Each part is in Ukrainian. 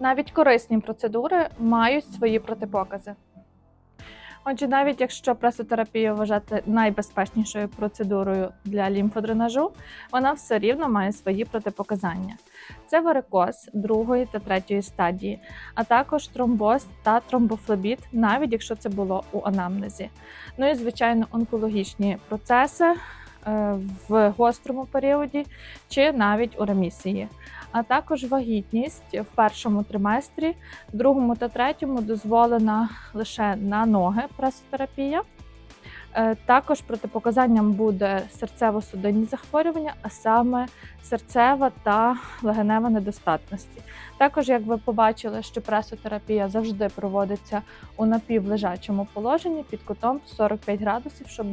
Навіть корисні процедури мають свої протипокази. Отже, навіть якщо пресотерапію вважати найбезпечнішою процедурою для лімфодренажу, вона все рівно має свої протипоказання. Це варикоз другої та третьої стадії, а також тромбоз та тромбофлебіт, навіть якщо це було у анамнезі. Ну і звичайно, онкологічні процеси в гострому періоді чи навіть у ремісії, а також вагітність в першому триместрі, другому та третьому дозволена лише на ноги пресотерапія. Е, Також протипоказанням буде серцево-судинні захворювання, а саме серцева та легенева недостатності. Також, як ви побачили, що пресотерапія завжди проводиться у напівлежачому положенні під кутом 45 градусів, щоб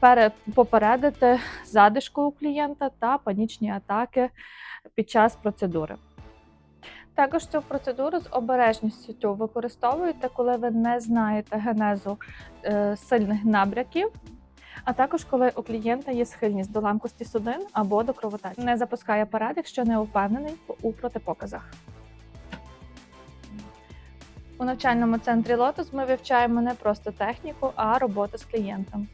пере- попередити задишку у клієнта та панічні атаки під час процедури. Також цю процедуру з обережністю використовуєте, коли ви не знаєте генезу е, сильних набряків, а також коли у клієнта є схильність до ламкості судин або до кровотечі. Не запускає апарат, якщо не впевнений у протипоказах. У навчальному центрі Лотос ми вивчаємо не просто техніку, а роботу з клієнтом.